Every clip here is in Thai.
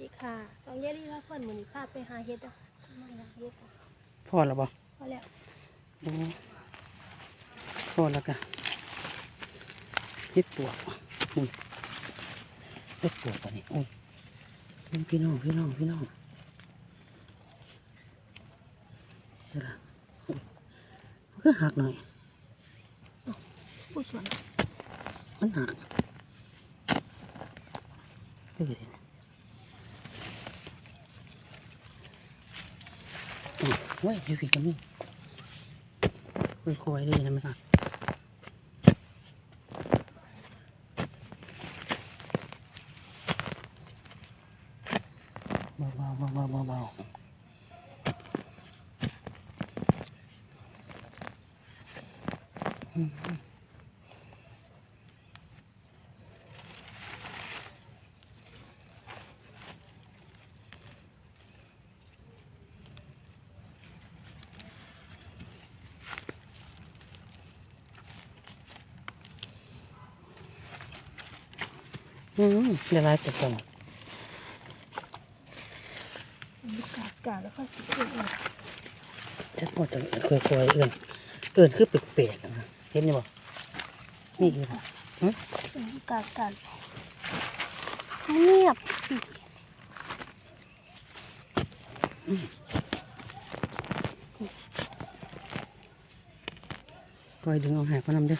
ดีค่ะสองเยลี่ละเพื่อนหมือนี้พาไปหาเห็ดอะไม่หาเห็ดอะพอแล้วบ่พอแล้วโอ้พอแล้วก็เฮ็ดปวกอุ้ยเฮ็ดปวกอันนี้อุ้ยพี่น้องพี่น้องพี่น้องเดี๋ยวละอุ้ยมันก็หักหน่อยผู้สวนมันหักเดี๋ยวไปดิอุ้ยเว้ ยอยู่พี่ก็มีค่อยๆเลยนะมันหัก เบาเบาเบาเบาเบาเบาอืม อืมเดี๋ยวไล่ตกลงลูกกาดกาดแล้วก็สิเกิดอีกจะหมดจะค่อยๆเอื่อนเอื่อนคือแปลกๆนะเห็นไหมบ่นี่อยู่นะลูกกาดกาดเงียบคอยดึงเอาหายพอนำเด้อ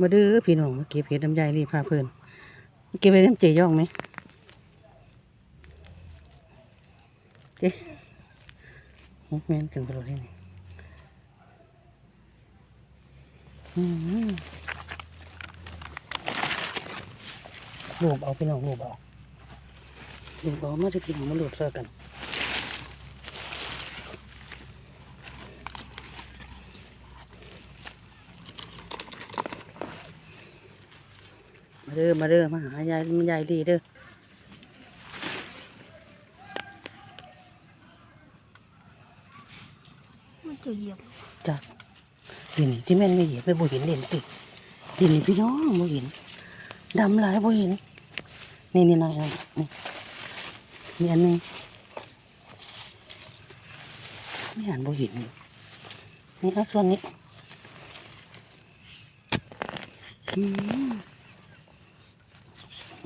มาเด้อพี่น้องมาเก็บเห็ดน้ำใยรีพาเพลินเก็บไปน้ำเจย่องไหมเจ๊โอ้แมนถึงไปโรดได้นี่อืมรูปเอาพี่น้องรูปเอารูปเอามาจะพี่น้องมารูปเสื้อกัน เด้อมาเด้อมาหายายยายลีเด้อมันจะเหยียบจ้ะดินที่แม่นไม่เห็นไปบ่เห็นเด่นติดินนี่พี่น้องบ่เห็นดำหลายบ่เห็นนี่นี่หน่อยนะนี่นี่อันหนึงนี่อันบ่เห็นนี่นี่เอาส่วนนี้อืมเ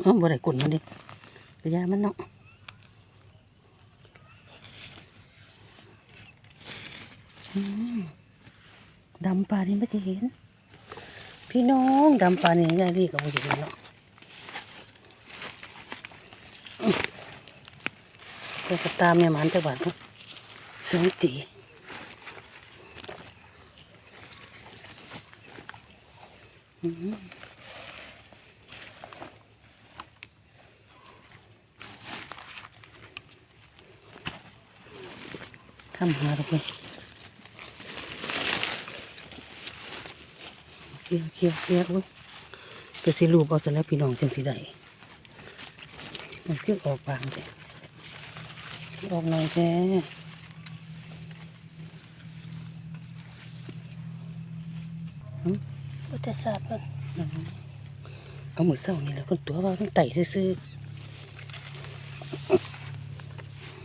ออบ่ได้กดมันดิระยะมันเนาะดำปลานี่ไม่จะเห็น พี่น้องดำปลานี่ยายรีก็บ่เห็นเนาะก็จะตามแม่หมันจังหวัดเนาะสองตีอืม ทำหาทุกคนเคี้ยวเคี้ยวเคี้ยวเว้ยก็สิรูปเอาเสร็จแล้วพี่น้องจังสิได้มันคือออกบางเลยออกหน่อยแท้อุตสาห์เพิ่นเอามือเศร้านี่แหละคนตัวว่าต้องไต่ซื่อๆ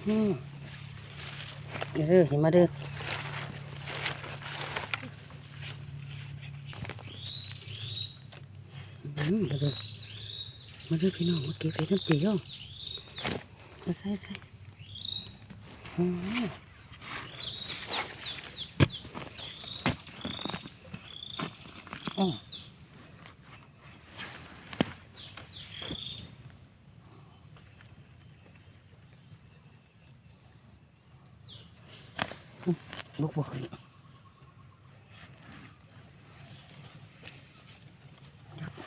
อืม เด้อเห็นมาเด้อมาเด้อมาเด้อพี่น้องมาเก็บเห็ดน้ำจีย่องมาใส่ใส่อืมอ๋อ ลูกบ่ขึ้น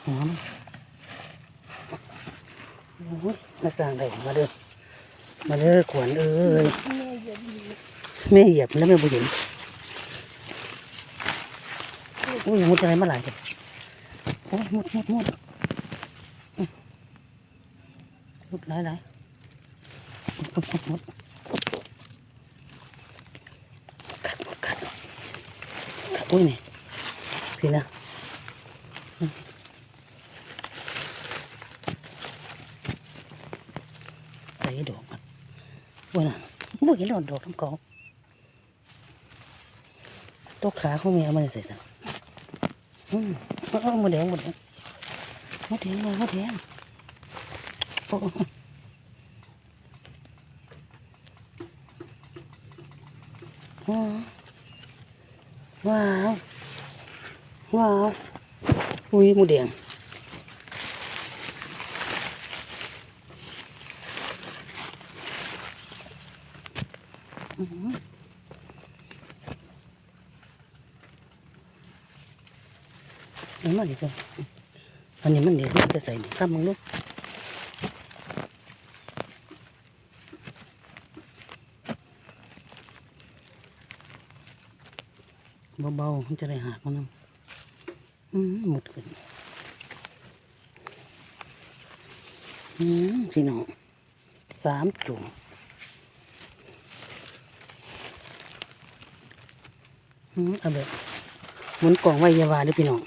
หัวมันโอ้ยมาสร้างได้มาเด้อมาเด้อขวัญเอ้ยแม่เหยียบแล้วแม่บ่เห็นอุ้ยมุดอะไรมาหลายเลยโอ้ยมุดมุดมุดมุดหลายหลายมุดมุดมุดกัดมุดกัดกัด อุ้ยนี่พี่นะใส่ดอกมันว่าน่ะบ่เห็นดอกดอกน้ำเขาตกขาเขาแม่เอามาใส่ซะอืมเอาเอาหมดแดงหมดแดงหมดแดงมาหมดแดงโอ้โอ้ว้าว ว้าว อุ้ ยหมูแดงมันนี้มันดีกว่าอันนี้มันเดี๋ยวจะใส่หนึ่งข้ามมึงลูกเบาๆมันจะได้หากมันน้ำอืม หมดขึ้นพี่น้องสามจุ่มอืมเอาแบบหมุนกล่องไว้ยาวาด้วยพี่น้อง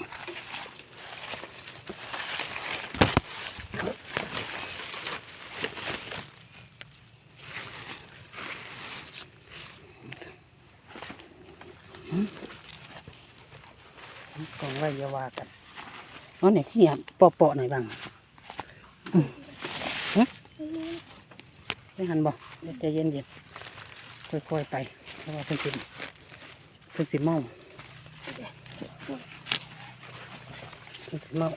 หมุนกล่องไว้อยาวากัน เอาไหนขี้ยเปาะๆหน่อยบ้างไม่หันบ่เดี๋ยวใจเย็นค่อยๆไปเพราะว่าเพิ่งสิเพิ่งสิเมาเพิ่งสิเมา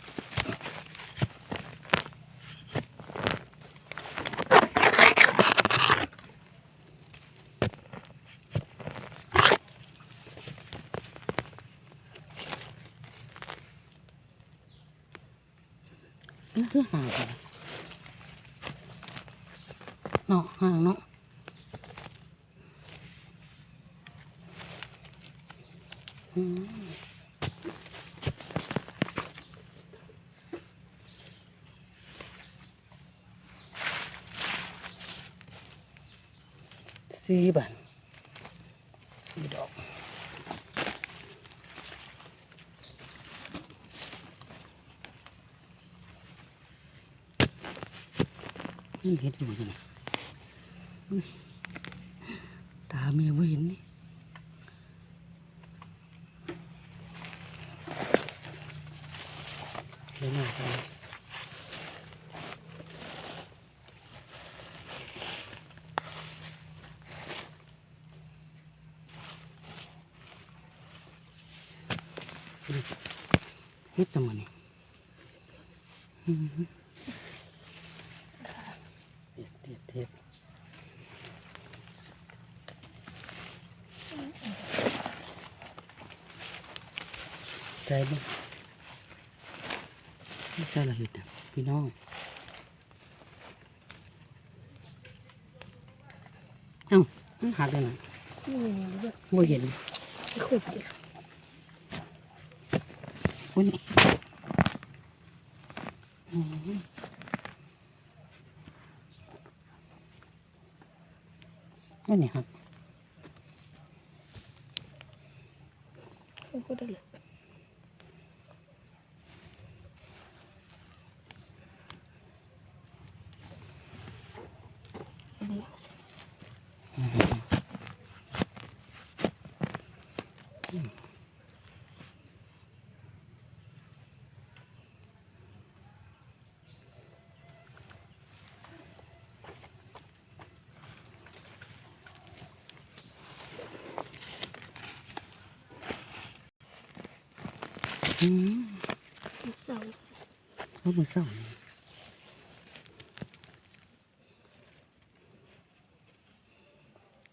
ห่างเนาะห่างเนาะอืมสี่บันสี่ดอก นี่เห็นอยู่ยังไงอุ๊ยตาแม่บ่เห็นนี่เดี๋ยวหน้าไปเฮ็ดสมอนี่อือหือเด็ดเด็ดเด็ดใจบ้างไม่ใช่ละเห็ดพี่น้องเอ้ามันหักเลยนะนี่เด็กไม่เห็นขุดดิวันนี้อืมวั นนี้ครับ ขุดได้เลย อืมเสาเอามือเศร้า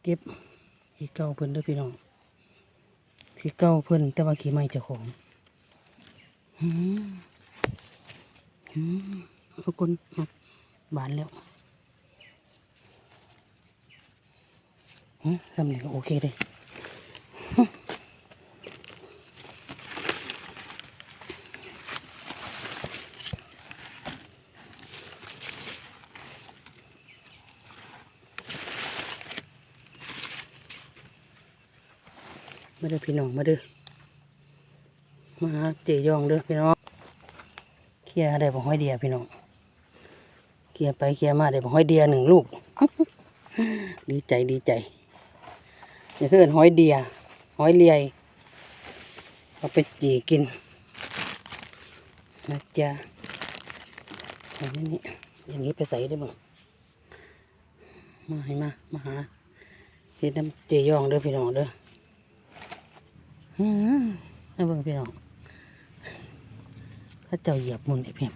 เก็บขี้เก่าเพิ่นด้วยพี่น้องขี้เก่าเพิ่นแต่ว่าขี้ใหม่เจ้าของอืมอืมเอาคนบานแล้วอืมทำนี่ก็โอเคเลย มาเด้อพี่น้องมาเด้อมาเจยองเด้อพี่น้องเคลียได้บ่ห้อยเดียพี่น้องเคลียไปเคลียมาได้บ่ห้อยเดียหนึ่งลูก ดีใจดีใจนี่คือห้อยเดียห้อยเลียเอาไปจีกินนะจ๊ะอันนี้นี่อย่างนี้ไปใส่ได้บ้างมาให้มามาหาเฮ็ดน้ำเจยองเด้อพี่น้องเด้อ ให้เบิ่งพี่น้องเข้าเจ้าเหยียบมุนไอ้เพียง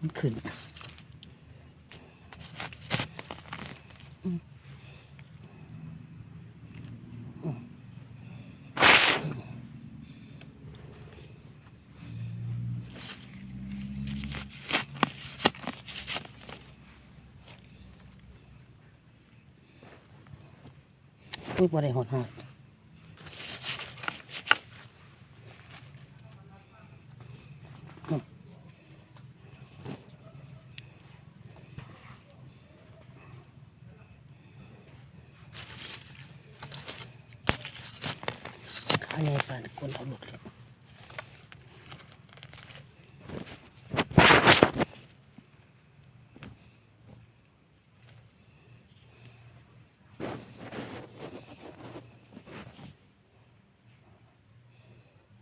มันขึ้นอุ้ยบ่ได้หอดหอดอืม ข้าวเหนียวปลาคนเอาหลุดเลย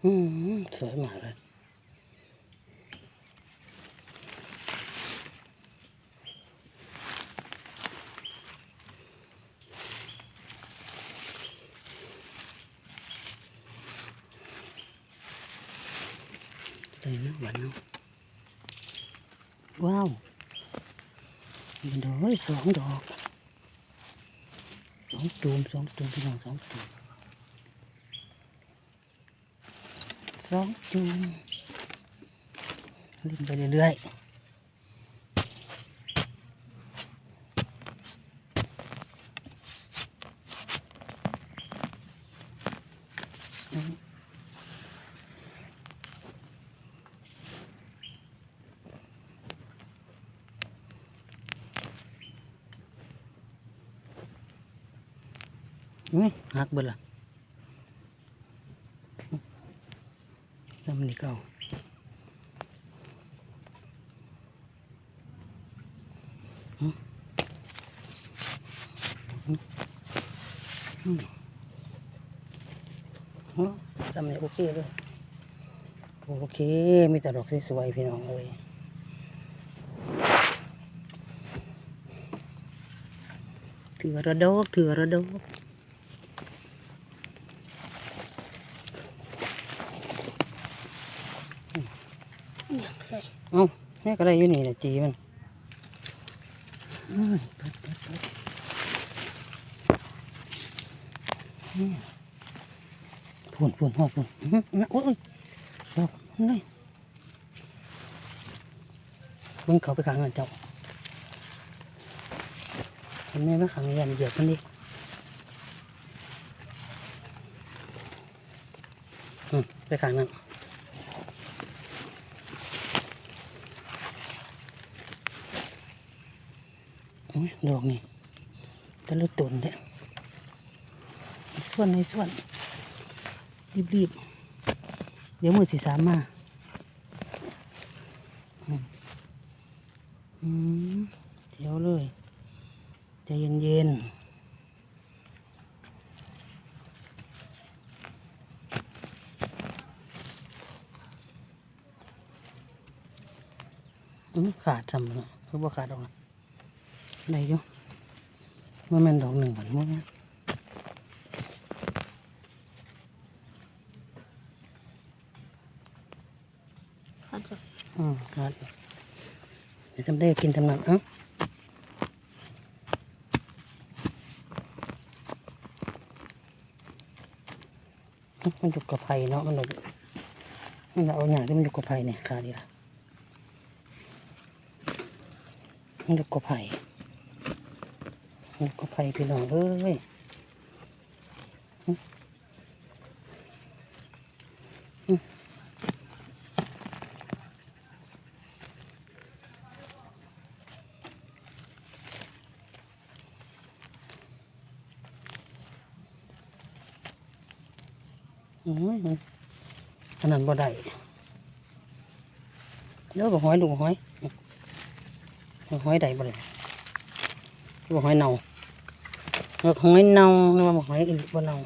อืมสวยมากเลยใส่น้ำหวานเนาะว้าวมีดอกเอ้ย สองดอกสองตูมสองตูมพี่น้องสองตูมสองจูงเล่นไปเรื่อยๆอืม อุ้ยหักเบิดละแล้วมันนี่เก็เอาอืมอืมอืมอืมจำเนี่ยโอเคเลยโอเค มีแต่ดอกสวยๆพี่น้องเลยถือระดกถือระดก เอ้าแม่ก็ได้อยู่นี่แหละจีมันอืมเปิดเปิดเปิดอืมพูนพูนหอดพูนโอ้ยดอกนี่เบิ่งเขาไปขังกันเจ้าเห็นไหมว่าขังยันเหยียบมันดิไปขังนั่น โอ้ย ดอกนี่ตะลุตุนเด้ในส่วนในส่วน รีบๆ เดี๋ยวมือสีสามมาอืมเดี๋ยวเลยใจเย็นๆขาดจำเนาะคือบ่ขาดออกนะ ได้อยู่ว่าแมันดอกหนึ่งบันว่าแม่นเขาจะอืมครับเดี๋ยวทำได้กินทำนั้นเอ้าอื้อมันอยู่กับไผ่เนาะมันเลยมันเอาอย่างที่มันอยู่กับไผ่เนี่ยขาดีละมันอยู่กับไผ่ ก็ภัยพี่น้องเอ้ยอันนั้นบ่ได้เดี๋ยวบ่หอยดูห้อยห้อยได้บ่เลยห้อยเน่า một hối nâu nhưng mà một hối ít bữa nâu